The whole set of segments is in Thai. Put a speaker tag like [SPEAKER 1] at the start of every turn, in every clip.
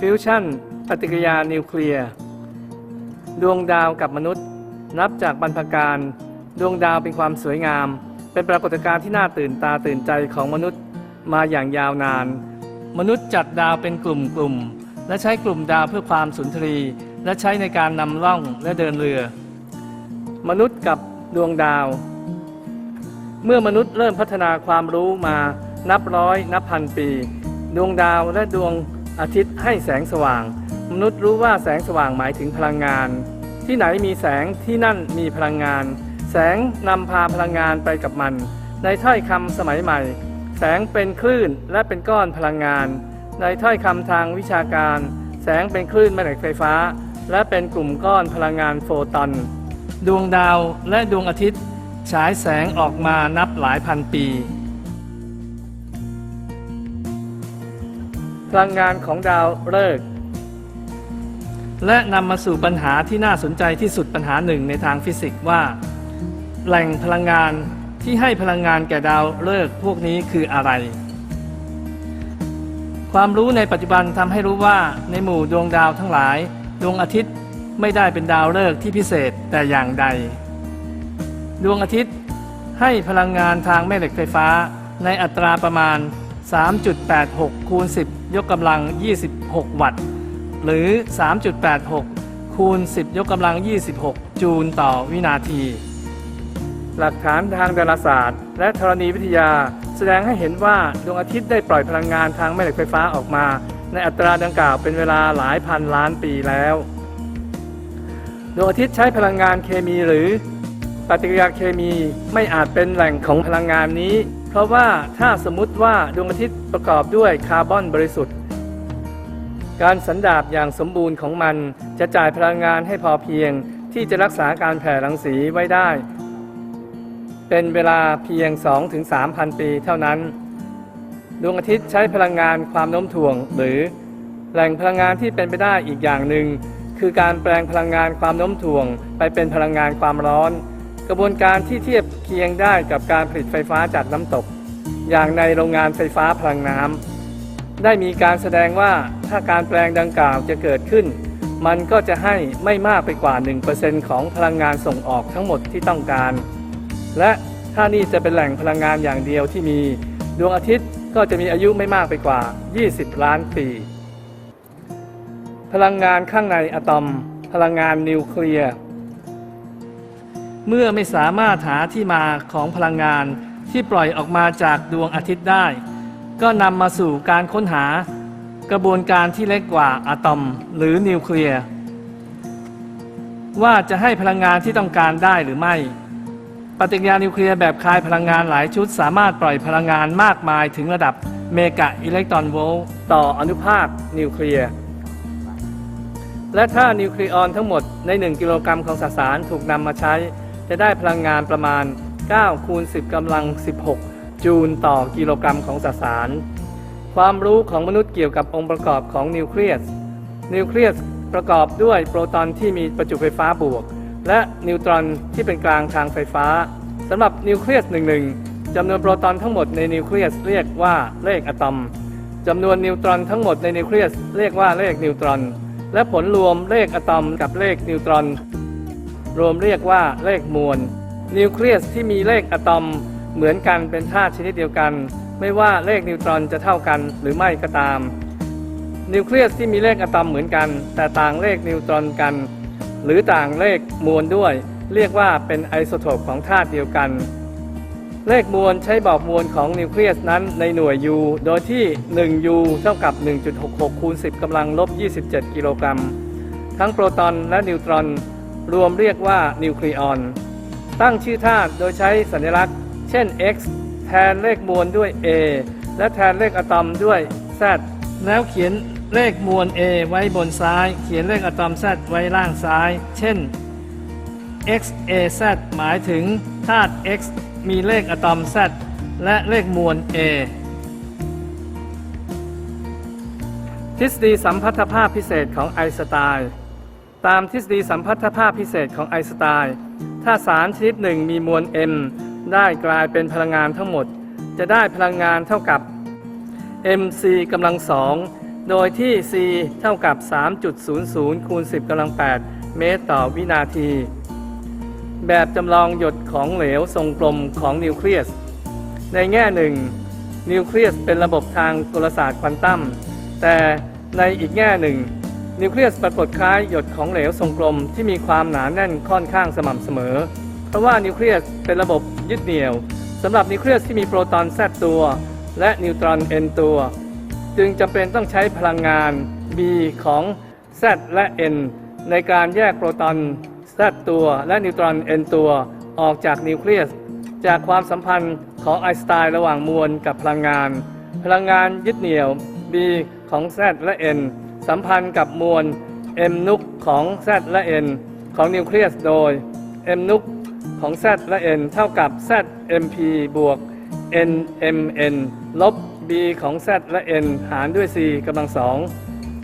[SPEAKER 1] ฟิวชั่น ปฏิกิริยานิวเคลียร์ ดวงดาวกับมนุษย์ นับจากบรรพการ ดวงดาวเป็นความสวยงาม เป็นปรากฏการณ์ที่น่าตื่นตาตื่นใจของมนุษย์มาอย่างยาวนาน มนุษย์จัดดาวเป็นกลุ่มๆและใช้กลุ่มดาวเพื่อความสุนทรี และใช้ในการนำล่องและเดินเรือ มนุษย์กับดวงดาว เมื่อมนุษย์เริ่มพัฒนาความรู้มานับร้อยนับพันปี ดวงดาวและดวง อาทิตย์ให้แสงสว่าง มนุษย์รู้ว่าแสงสว่างหมายถึงพลังงาน ที่ไหนมีแสงที่นั่นมีพลังงาน แสงนำพาพลังงานไปกับมัน ในถ้อยคำสมัยใหม่ แสงเป็นคลื่นและเป็นก้อนพลังงาน ในถ้อยคำทางวิชาการ แสงเป็นคลื่นแม่เหล็กไฟฟ้า และเป็นกลุ่มก้อนพลังงานโฟตอน ดวงดาวและดวงอาทิตย์ฉายแสงออกมานับหลายพันปี ลังงานของดาวฤกษ์และนำมาสู่ปัญหาที่น่าสนใจที่สุดปัญหาหนึ่งในทางฟิสิกส์ว่า แหล่งพลังงานที่ให้พลังงานแก่ดาวฤกษ์พวกนี้คืออะไร ความรู้ในปัจจุบันทำให้รู้ว่าในหมู่ดวงดาวทั้งหลาย ดวงอาทิตย์ไม่ได้เป็นดาวฤกษ์ที่พิเศษแต่อย่างใด ดวงอาทิตย์ให้พลังงานทางแม่เหล็กไฟฟ้าในอัตราประมาณ 3.86 คูณ 10 ยกกำลัง 26 วัตต์ หรือ 3.86 คูณ 10 ยกกำลัง 26 จูลต่อวินาที หลักฐานทางดาราศาสตร์ และธรณีวิทยา แสดงให้เห็นว่าดวงอาทิตย์ได้ปล่อยพลังงานทางแม่เหล็กไฟฟ้าออกมา ในอัตราดังกล่าวเป็นเวลาหลายพันล้านปีแล้วดวงอาทิตย์ใช้พลังงานเคมีหรือปฏิกิริยาเคมีไม่อาจเป็นแหล่งของพลังงานนี้ ราะว่าถ้าสมมุติว่าดวงอาทิตย์ประกอบด้วยคาร์บอนบริสุทธิ์ การสันดาบอย่างสมบูรณ์ของมันจะจ่ายพลังงานให้พอเพียงที่จะรักษาการแผ่รังสีไว้ได้ เป็นเวลาเพียง 2-3,000 ปีเท่านั้น ดวงอาทิตย์ใช้พลังงานความโน้มถ่วง หรือแหล่งพลังงานที่เป็นไปได้อีกอย่างหนึ่งคือการแปลงพลังงานความโน้มถ่วง ไปเป็นพลังงานความร้อน กระบวนการที่เทียบ เคียงได้กับการผลิตไฟฟ้าจากน้ำตก อย่างในโรงงานไฟฟ้าพลังน้ำได้มีการแสดงว่าถ้าการแปลงดังกล่าวจะเกิดขึ้น มันก็จะให้ไม่มากไปกว่า 1%ของพลังงานส่งออกทั้งหมดที่ต้องการ และถ้านี่จะเป็นแหล่งพลังงานอย่างเดียวที่มีดวงอาทิตย์ก็จะมีอายุไม่มากไปกว่า 20 ล้านปี พลังงานข้างในอะตอม พลังงานนิวเคลียร์ เมื่อไม่สามารถหาที่มาของพลังงานที่ปล่อยออกมาจากดวงอาทิตย์ได้ ก็นำมาสู่การค้นหากระบวนการที่เล็กกว่าอะตอมหรือนิวเคลียร์ว่าจะให้พลังงานที่ต้องการได้หรือไม่ ปฏิกิริยานิวเคลียร์แบบคายพลังงานหลายชุด สามารถปล่อยพลังงานมากมายถึงระดับเมกะอิเล็กตรอนโวลต์ต่ออนุภาคนิวเคลียร์และถ้านิวเคลียอนทั้งหมดใน 1 กิโลกรัมของสสารถูกนำมาใช้ จะได้พลังงานประมาณ 9 คูณ 10กำลัง 16 จูลต่อกิโลกรัมของสสาร ความรู้ของมนุษย์เกี่ยวกับองค์ประกอบของนิวเคลียส นิวเคลียสประกอบด้วยโปรตอนที่มีประจุไฟฟ้าบวก และนิวตรอนที่เป็นกลางทางไฟฟ้าสำหรับนิวเคลียสหนึ่งๆจำนวนโปรตอนทั้งหมดในนิวเคลียสเรียกว่าเลขอะตอมจำนวนนิวตรอนทั้งหมดในนิวเคลียสเรียกว่าเลขนิวตรอน และผลรวมเลขอะตอมกับเลขนิวตรอน รวมเรียกว่าเลขมวล นิวเคลียสที่มีเลขอะตอมเหมือนกันเป็นธาตุชนิดเดียวกัน ไม่ว่าเลขนิวตรอนจะเท่ากันหรือไม่ก็ตาม นิวเคลียสที่มีเลขอะตอมเหมือนกัน แต่ต่างเลขนิวตรอนกัน หรือต่างเลขมวลด้วย เรียกว่าเป็นไอโซโทปของธาตุเดียวกัน เลขมวลใช้บอกมวลของนิวเคลียสนั้นในหน่วย U โดยที่ 1 U เท่ากับ 1.66คูณ10กำลังลบ 27 กิโลกรัม ทั้งโปรตอนและนิวตรอน รวมเรียกว่านิวคลีออน ตั้งชื่อธาตุโดยใช้สัญลักษณ์ เช่น x แทนเลขมวลด้วย a และแทนเลขอะตอมด้วย z แล้วเขียนเลขมวล a ไว้บนซ้าย เขียนเลขอะตอม z ไว้ล่างซ้าย เช่น x a z หมายถึงธาตุ x มีเลขอะตอม z และเลขมวล a ทฤษฎีสัมพัทธภาพพิเศษของไอน์สไตน์ ตามทฤษฎีสัมพัทธภาพพิเศษของไอน์สไตน์ ถ้าสารชนิดหนึ่งมีมวล m ได้กลายเป็นพลังงานทั้งหมด จะได้พลังงานเท่ากับ mc กำลังสองโดยที่ c เท่ากับ 3.00 คูณ 10กำลัง 8 เมตรต่อวินาที แบบจำลองหยดของเหลวทรงกลมของนิวเคลียส ในแง่หนึ่ง นิวเคลียสเป็นระบบทางกลศาสตร์ควอนตัม แต่ในอีกแง่หนึ่ง นิวเคลียสปรากฏคล้ายหยดของเหลวทรงกลมที่มีความหนาแน่นค่อนข้างสม่ำเสมอ เพราะว่านิวเคลียสเป็นระบบยึดเหนี่ยวสำหรับนิวเคลียสที่มีโปรตอน Z ตัว และนิวตรอน N ตัว จึงจำเป็นต้องใช้พลังงาน B ของ Z และ N ในการแยกโปรตอน Z ตัว และนิวตรอน N ตัวออกจากนิวเคลียส จากความสัมพันธ์ของไอน์สไตน์ระหว่างมวลกับพลังงาน พลังงานยึดเหนี่ยว B ของ Z และ N สัมพันธ์กับมวล M นุกของ Z และ N ของนิวเคลียสโดย M นุกของ Z และ N เท่ากับ ZMP บวก NMN ลบ B ของ Z และ N หารด้วย C กำลังสอง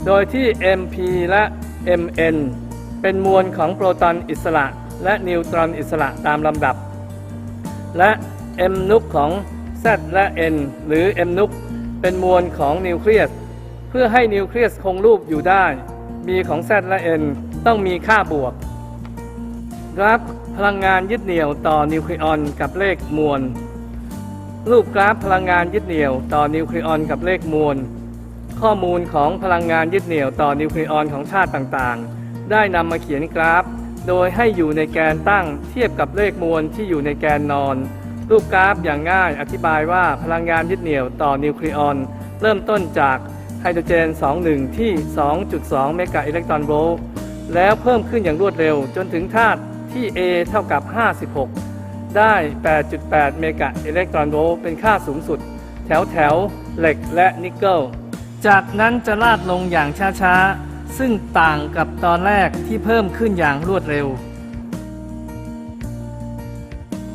[SPEAKER 1] โดยที่ MP และ MN เป็นมวลของโปรตอนอิสระ และนิวตรอนอิสระตามลำดับ และ M นุกของ Z และ N หรือ M นุกเป็นมวลของนิวเคลียส เพื่อให้นิวเคลียสคงรูปอยู่ได้ B ของ Z และ N ต้องมีค่าบวก กราฟพลังงานยึดเหนี่ยวต่อนิวเคลียอนกับเลขมวล รูปกราฟพลังงานยึดเหนี่ยวต่อนิวเคลียอนกับเลขมวล ข้อมูลของพลังงานยึดเหนี่ยวต่อนิวเคลียอนของธาตุต่างๆ ได้นำมาเขียนกราฟ โดยให้อยู่ในแกนตั้งเทียบกับเลขมวลที่อยู่ในแกนนอน รูปกราฟอย่างง่ายอธิบายว่าพลังงานยึดเหนี่ยวต่อนิวเคลียอน เริ่มต้นจาก ไฮโดรเจน 21 ที่ 2.2 เมกะอิเล็กตรอนโวลต์ แล้วเพิ่มขึ้นอย่างรวดเร็วจนถึงธาตุที่ A เท่ากับ 56 ได้ 8.8 เมกะอิเล็กตรอนโวลต์เป็นค่าสูงสุด แถวแถวเหล็กและนิกเกิล จากนั้นจะลาดลงอย่างช้า ๆ ซึ่งต่างกับตอนแรกที่เพิ่มขึ้นอย่างรวดเร็ว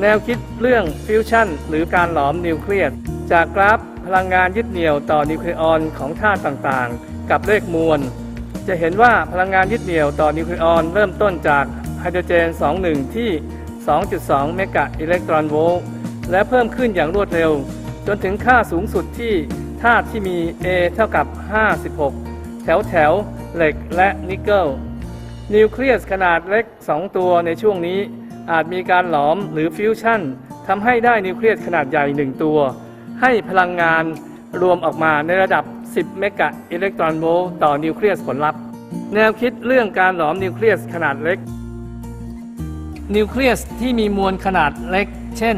[SPEAKER 1] แนวคิดเรื่องฟิวชั่นหรือการหลอมนิวเคลียสจากกราฟ พลังงานยึดเหนี่ยวต่อนิวเคลียอนของธาตุต่างๆ กับเลขมวล จะเห็นว่าพลังงานยึดเหนี่ยวต่อนิวเคลียอนเริ่มต้นจากไฮโดรเจน 21 ที่ 2.2 เมกะอิเล็กตรอนโวลต์และเพิ่มขึ้นอย่างรวดเร็ว จนถึงค่าสูงสุดที่ธาตุที่มี A เท่ากับ 56 แถวแถวเหล็กและนิกเกิล นิวเคลียสขนาดเล็ก 2 ตัวในช่วงนี้อาจมีการหลอมหรือฟิวชั่นทำให้ได้นิวเคลียสขนาดใหญ่ 1 ตัว ให้พลังงานรวมออกมาในระดับ 10 เมกะอิเล็กตรอนโวลต์ต่อนิวเคลียสผลลัพธ์ แนวคิดเรื่องการหลอมนิวเคลียสขนาดเล็ก นิวเคลียสที่มีมวลขนาดเล็ก เช่น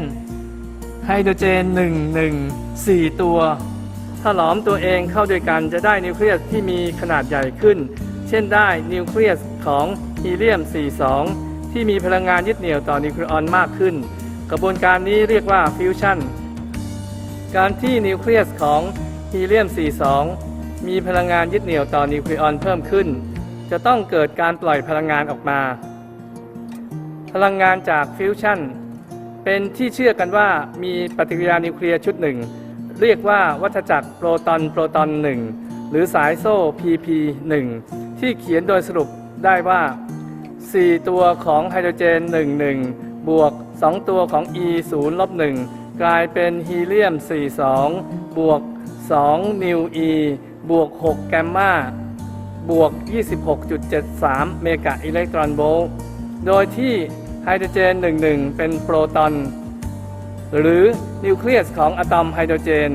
[SPEAKER 1] ไฮโดรเจน 1 1 4 ตัว ถ้าหลอมตัวเองเข้าด้วยกันจะได้นิวเคลียสที่มีขนาดใหญ่ขึ้น เช่นได้นิวเคลียสของฮีเลียม 42 ที่มีพลังงานยึดเหนี่ยวต่อนิวเคลียอนมากขึ้น กระบวนการนี้เรียกว่าฟิวชั่น การที่นิวเคลียสของฮีเลียม 42 มีพลังงานยึดเหนี่ยวต่อนิวเคลียอนเพิ่มขึ้น จะต้องเกิดการปล่อยพลังงานออกมา พลังงานจากฟิวชั่น เป็นที่เชื่อกันว่ามีปฏิกิริยานิวเคลียร์ชุดหนึ่ง เรียกว่าวัฏจักรโปรตอนโปรตอนหนึ่งหรือสายโซ่ PP 1 ที่เขียนโดยสรุปได้ว่า 4 ตัวของไฮโดรเจน 11 บวก 2 ตัวของ E 0 ลบ 1 กลายเป็นฮีเลียม 42 บวก 2 นิว E บวก 6 แกมมาบวก 26.73 เมกะอิเล็กตรอนโวลต์โดยที่ไฮโดรเจน 11 เป็นโปรตอน หรือนิวเคลียสของอะตอมไฮโดรเจน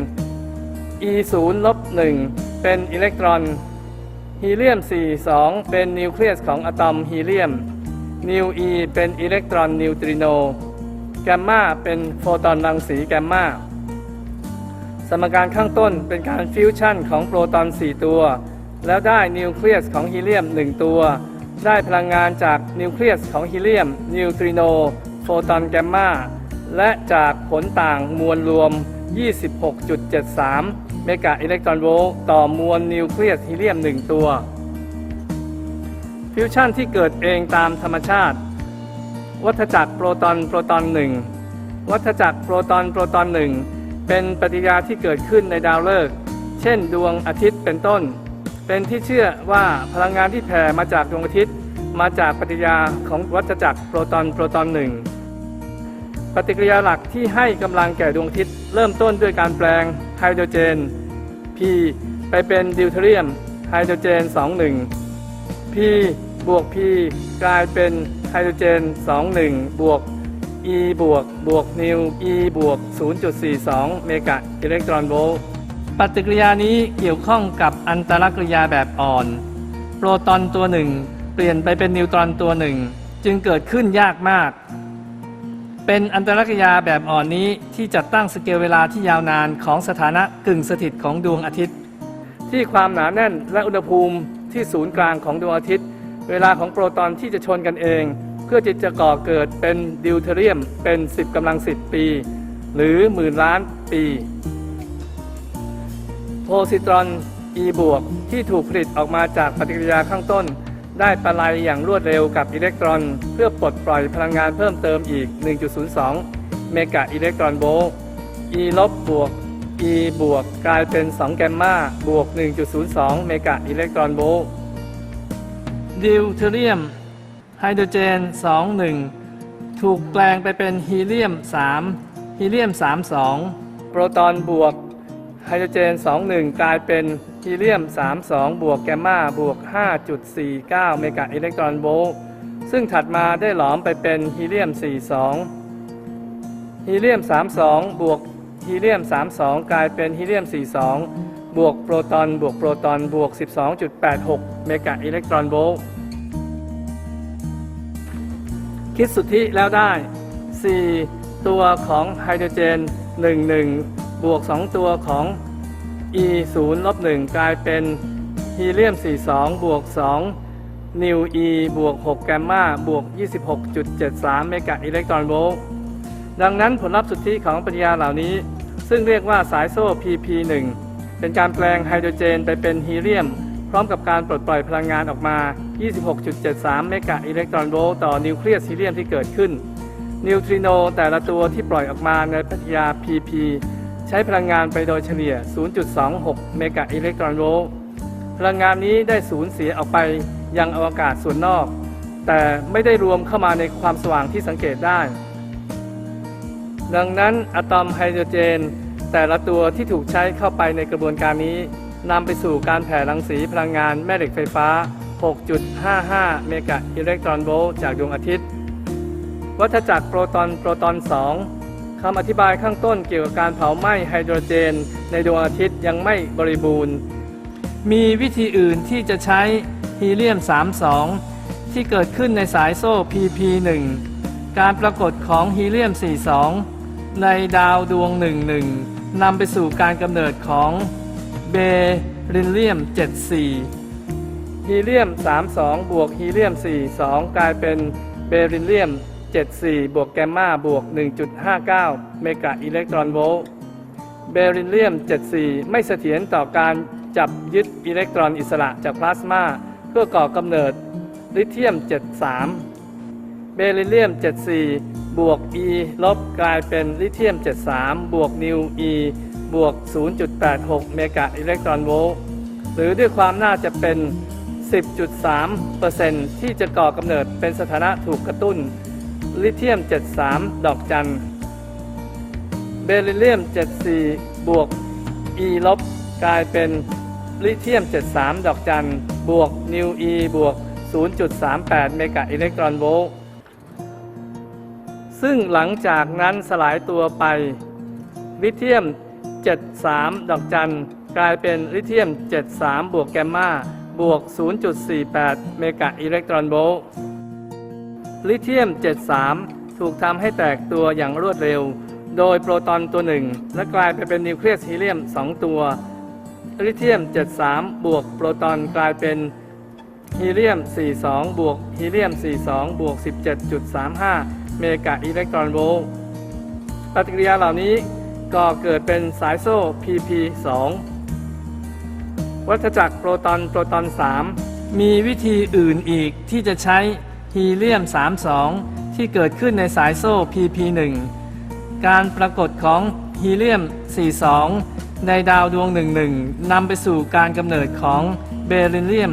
[SPEAKER 1] E 0 ลบ 1 เป็นอิเล็กตรอน ฮีเลียม 42 เป็นนิวเคลียสของอะตอมฮีเลียม นิว E เป็นอิเล็กตรอนนิวตริโน แกมมาเป็นโฟตอนรังสีแกมมาสมการข้างต้นเป็นการฟิวชั่นของโปรตอน 4 ตัว แล้วได้นิวเคลียสของฮีเลียม 1 ตัว ได้พลังงานจากนิวเคลียสของฮีเลียม นิวตริโน โฟตอนแกมมาและจากผลต่างมวลรวม 26.73 เมกะอิเล็กตรอนโวลต์ต่อมวลนิวเคลียสฮีเลียม 1 ตัว ฟิวชั่นที่เกิดเองตามธรรมชาติ วัฏจักรโปรตอนโปรตอนหนึ่งวัฏจักรโปรตอนโปรตอนหนึ่งเป็นปฏิกิริยาที่เกิดขึ้นในดาวฤกษ์เช่น ดวงอาทิตย์เป็นต้น เป็นที่เชื่อว่าพลังงานที่แผ่มาจากดวงอาทิตย์ มาจากปฏิกิริยาของวัฏจักรโปรตอนโปรตอนหนึ่งปฏิกิริยาหลักที่ให้กำลังแก่ดวงอาทิตย์เริ่มต้นด้วยการแปลงไฮโดรเจน P ไปเป็นดิวเทเรียมไฮโดรเจน 21 P บวก P กลายเป็น ฮโดรเจน 21 บวก E บวกบวกนิว E บวก 0.42 เมกะอิเล็กตรอนโวลต์ปฏิกิริยานี้เกี่ยวข้องกับอันตรกริยาแบบอ่อน โปรตอนตัวหนึ่ง เปลี่ยนไปเป็นนิวตรอนตัวหนึ่ง จึงเกิดขึ้นยากมาก เป็นอันตรกริยาแบบอ่อนนี้ที่จัดตั้งสเกลเวลาที่ยาวนานของสถานะกึ่งสถิตของดวงอาทิตย์ ที่ความหนาแน่นและอุณหภูมิที่ศูนย์กลางของดวงอาทิตย์ เวลาของโปรตอนที่จะชนกันเอง เพื่อที่จะก่อเกิดเป็นดิวเทเรียมเป็น 10กำลัง 10 ปี หรือหมื่นล้านปีโพซิตรอน E บวกที่ถูกผลิตออกมาจากปฏิกิริยาข้างต้น ได้ประไลอย่างรวดเร็วกับอิเล็กตรอน เพื่อปลดปล่อยพลังงานเพิ่มเติมอีก 1.02 เมกะอิเล็กตรอนโวลต์ E ลบบวก E บวกกลายเป็น 2 แกมมาบวก 1.02 เมกะอิเล็กตรอนโวลต์ ดิวเทเรียมไฮโดรเจน 21 ถูกแปลงไปเป็นฮีเลียม 3 ฮีเลียม 32 โปรตอนบวกไฮโดรเจน 21 กลายเป็นฮีเลียม 32 บวกแกมมาบวก 5.49 เมกะอิเล็กตรอนโวลต์ซึ่งถัดมาได้หลอมไปเป็นฮีเลียม 42 ฮีเลียม 32 บวกฮีเลียม 32 กลายเป็นฮีเลียม 42 บวกโปรตอนบวกโปรตอนบวก 12.86 เมกะอิเล็กตรอนโวลต์คิดสุทธิแล้วได้ 4 ตัวของไฮโดรเจน 11 บวก 2 ตัวของ E 0ลบ1กลายเป็นฮีเลียม 42 บวก 2 นิว E บวก 6 แกมมาบวก 26.73 เมกะอิเล็กตรอนโวลต์ดังนั้นผลลัพธ์สุทธิของปฏิกิริยาเหล่านี้ ซึ่งเรียกว่าสายโซ่ PP1 เป็นการแปลงไฮโดรเจนไปเป็นฮีเลียม พร้อมกับการปลดปล่อยพลังงานออกมา 26.73 เมกะอิเล็กตรอนโวลต์ต่อนิวเคลียสฮีเลียมที่เกิดขึ้น นิวทริโนแต่ละตัวที่ปล่อยออกมาในปฏิกิริยา PP ใช้พลังงานไปโดยเฉลี่ย 0.26 เมกะอิเล็กตรอนโวลต์พลังงานนี้ได้สูญเสียออกไปยังอวกาศส่วนนอก แต่ไม่ได้รวมเข้ามาในความสว่างที่สังเกตได้ ดังนั้นอะตอมไฮโดรเจน แต่ละตัวที่ถูกใช้เข้าไปในกระบวนการนี้นำไปสู่การแผ่รังสีพลังงานแม่เหล็กไฟฟ้า 6.55 เมกะอิเล็กตรอนโวลต์จากดวงอาทิตย์ วัฏจักรโปรตอนโปรตอน 2 คำอธิบายข้างต้นเกี่ยวกับการเผาไหม้ไฮโดรเจน ในดวงอาทิตย์ยังไม่บริบูรณ์ มีวิธีอื่นที่จะใช้ฮีเลียม 32 ที่เกิดขึ้นในสายโซ่ PP1 การปรากฏของฮีเลียม 42 ในดาวดวง 11 นำไปสู่การกำเนิดของเบริลเลียม 74 ฮีเลียม 32 บวกฮีเลียม 42 กลายเป็นเบริลเลียม 74 บวกแกมมาบวก 1.59 เมกะอิเล็กตรอนโวลต์เบริลเลียม 74 ไม่เสถียรต่อการจับยึดอิเล็กตรอนอิสระจากพลาสมาเพื่อก่อกำเนิดลิเธียม 73 เบริลเลียม 74 บวก E ลบกลายเป็นลิเธียม 73 บวกนิว E บวก 0.86 เมกะอิเล็กตรอนโวลต์หรือด้วยความน่าจะเป็น 10.3%ที่จะก่อกำเนิดเป็นสถานะถูกกระตุ้น ลิเธียม 73 ดอกจันเบริลเลียม 74 บวก E ลบกลายเป็นลิเธียม 73 ดอกจันบวกนิว E บวก 0.38 เมกะอิเล็กตรอนโวลต์ ซึ่งหลังจากนั้นสลายตัวไป ลิเธียม 73 ดอกจันกลายเป็นลิเธียม 73 บวกแกมมาบวก 0.48 เมกะอิเล็กตรอนโวลต์ลิเธียม 73 ถูกทำให้แตกตัวอย่างรวดเร็ว โดยโปรตอนตัวหนึ่งและกลายไปเป็นนิวเคลียสฮีเลียม 2 ตัว ลิเธียม 73 บวกโปรตอนกลายเป็นฮีเลียม 42 บวกฮีเลียม 42 บวก 17.35 เมกะอิเล็กตรอนโวลต์ปฏิกิริยาเหล่านี้ก่อเกิดเป็นสายโซ่ PP2 วัฏจักรโปรตอนโปรตอน 3 มีวิธีอื่นอีกที่จะใช้ฮีเลียม 32 ที่เกิดขึ้นในสายโซ่ PP1 การปรากฏของฮีเลียม 42 ในดาวดวง 11นำไปสู่การกำเนิดของเบริลเลียม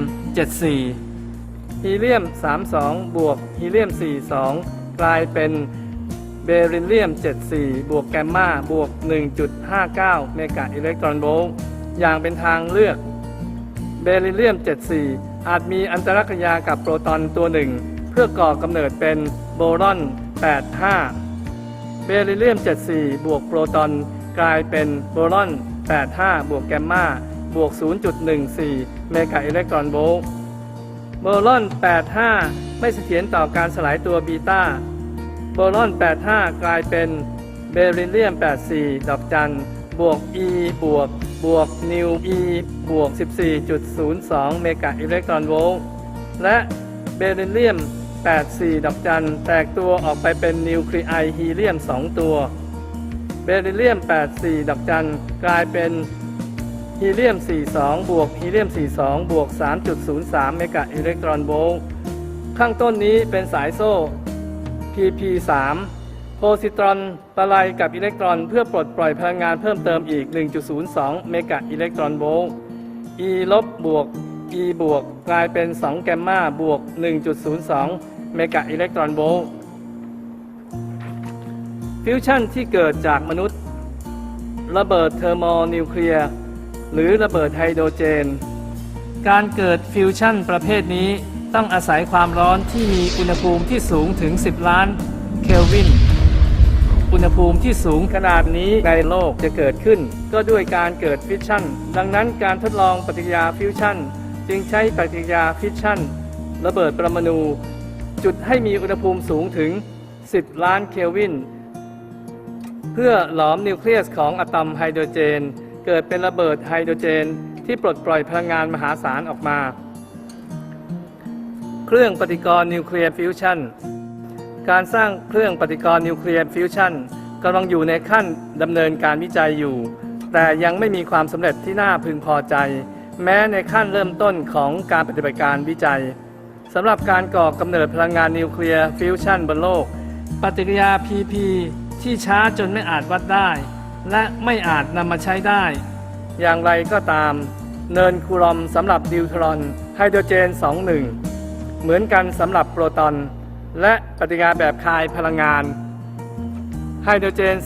[SPEAKER 1] 74 ฮีเลียม 32 บวกฮีเลียม 42 กลายเป็นเบริลเลียม 74 บวกแกมมาบวก 1.59 เมกะอิเล็กตรอนโวลต์อย่างเป็นทางเลือก เบริลเลียม 74 อาจมีอันตรกยากับโปรตอนตัวหนึ่ง เพื่อก่อกำเนิดเป็นโบรอน 85 เบริลเลียม 74 บวกโปรตอนกลายเป็นโบรอน 85 บวกแกมมาบวก 0.14 เมกะอิเล็กตรอนโวลต์ โบรอน 85 ไม่เสถียรต่อการสลายตัวบีตาโบรอน 85 กลายเป็นเบริลเลียม 84 ดอกจัน บวก E บวก บวก นิว E บวก 14.02 เมกะอิเล็กตรอนโวลต์ และเบริลเลียม 84 ดอกจัน แตกตัวออกไปเป็นนิวคลีไอฮีเลียม 2 ตัว เบริลเลียม 84 ดอกจัน กลายเป็น ฮีเลียม 42 บวกฮีเลียม 42 บวก 3.03 เมกะอิเล็กตรอนโวลต์ ข้างต้นนี้เป็นสายโซ่ pp3 โพซิตรอนประไลกับอิเล็กตรอน เพื่อปลดปล่อยพลังงานเพิ่มเติมอีก 1.02 เมกะอิเล็กตรอนโวลต์ e ลบบวก e บวกกลายเป็น 2 แกมมาบวก 1.02 เมกะอิเล็กตรอนโวลต์ ฟิวชั่นที่เกิดจากมนุษย์ ระเบิดเทอร์โมนิวเคลียร์ หรือระเบิดไฮโดรเจน การเกิดฟิวชั่นประเภทนี้ต้องอาศัยความร้อนที่มีอุณหภูมิที่สูงถึง 10 ล้านเคลวิน อุณหภูมิที่สูงขนาดนี้ในโลกจะเกิดขึ้น ก็ด้วยการเกิดฟิชชั่น ดังนั้นการทดลองปฏิกิริยาฟิวชั่น จึงใช้ปฏิกิริยาฟิชชั่น ระเบิดปรมาณูจุดให้มีอุณหภูมิสูงถึง 10 ล้านเคลวิน เพื่อหลอมนิวเคลียสของอะตอมไฮโดรเจน เกิดเป็นระเบิดไฮโดรเจน ที่ปลดปล่อยพลังงานมหาศาลออกมา เครื่องปฏิกรณ์นิวเคลียร์ฟิวชันการสร้างเครื่องปฏิกรณ์นิวเคลียร์ฟิวชันกำลังอยู่ในขั้นดำเนินการวิจัยอยู่ แต่ยังไม่มีความสำเร็จที่น่าพึงพอใจ แม้ในขั้นเริ่มต้นของการปฏิบัติการวิจัยสำหรับการก่อกำเนิดพลังงานนิวเคลียร์ฟิวชันบนโลก ปฏิกิริยา PP ที่ช้าจนไม่อาจวัดได้ และไม่อาจนำมาใช้ได้ อย่างไรก็ตาม เนินคูลอมสำหรับดิวทรอนไฮโดรเจน 21 เหมือนกันสำหรับโปรตอน และปฏิกิริยาแบบคายพลังงานไฮโดรเจน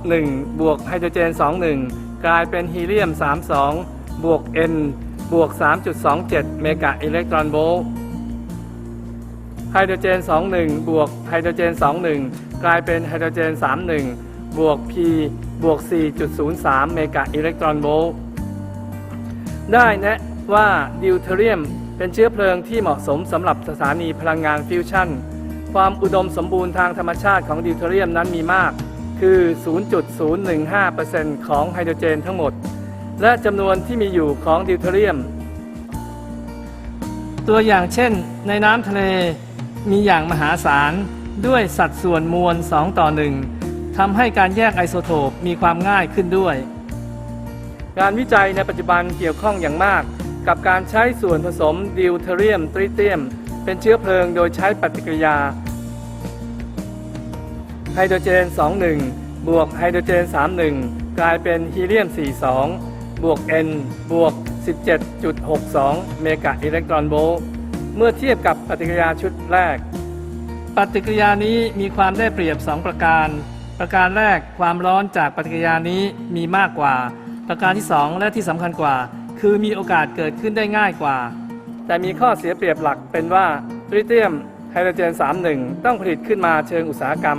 [SPEAKER 1] 21 บวกไฮโดรเจน 21 กลายเป็นฮีเลียม 32 บวก N บวก 3.27 เมกะอิเล็กตรอนโวลต์ไฮโดรเจน 21 บวกไฮโดรเจน 21 กลายเป็นไฮโดรเจน 31 บวก P บวก 4.03 เมกะอิเล็กตรอนโวลต์ ได้แนะว่าดิวเทเรียมเป็นเชื้อเพลิงที่เหมาะสมสำหรับสถานีพลังงานฟิวชั่น ความอุดมสมบูรณ์ทางธรรมชาติของดิวเทเรียมนั้นมีมาก คือ 0.015%ของไฮโดรเจนทั้งหมด และจำนวนที่มีอยู่ของดิวเทเรียม ตัวอย่างเช่น ในน้ำทะเลมีอย่างมหาศาลด้วยสัดส่วนมวล 2 ต่อ 1 ทำให้การแยกไอโซโทปมีความง่ายขึ้นด้วย งานวิจัยในปัจจุบันเกี่ยวข้องอย่างมาก กับการใช้ส่วนผสมดิวเทเรียมตริเตียม เป็นเชื้อเพลิงโดยใช้ปฏิกิริยาไฮโดรเจน 21 บวกไฮโดรเจน 31 กลายเป็นฮีเลียม 42 บวก N บวก 17.62 เมกะอิเล็กตรอนโวลต์เมื่อเทียบกับปฏิกิริยาชุดแรก ปฏิกิริยานี้มีความได้เปรียบ 2 ประการ ประการแรกความร้อนจากปฏิกิริยานี้มีมากกว่า ประการที่ 2 และที่สำคัญกว่า คือมีโอกาสเกิดขึ้นได้ง่ายกว่า แต่มีข้อเสียเปรียบหลักเป็นว่าทริเตียมไฮโดรเจน 31 ต้องผลิตขึ้นมาเชิงอุตสาหกรรม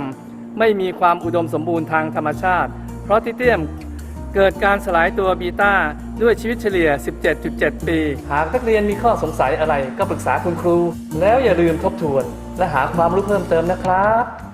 [SPEAKER 1] ไม่มีความอุดมสมบูรณ์ทางธรรมชาติ เพราะทริเตียมเกิดการสลายตัวบีต้าด้วยชีวิตเฉลี่ย 17.7 ปี หากนักเรียนมีข้อสงสัยอะไรก็ปรึกษาคุณครู แล้วอย่าลืมทบทวน และหาความรู้เพิ่มเติมนะครับ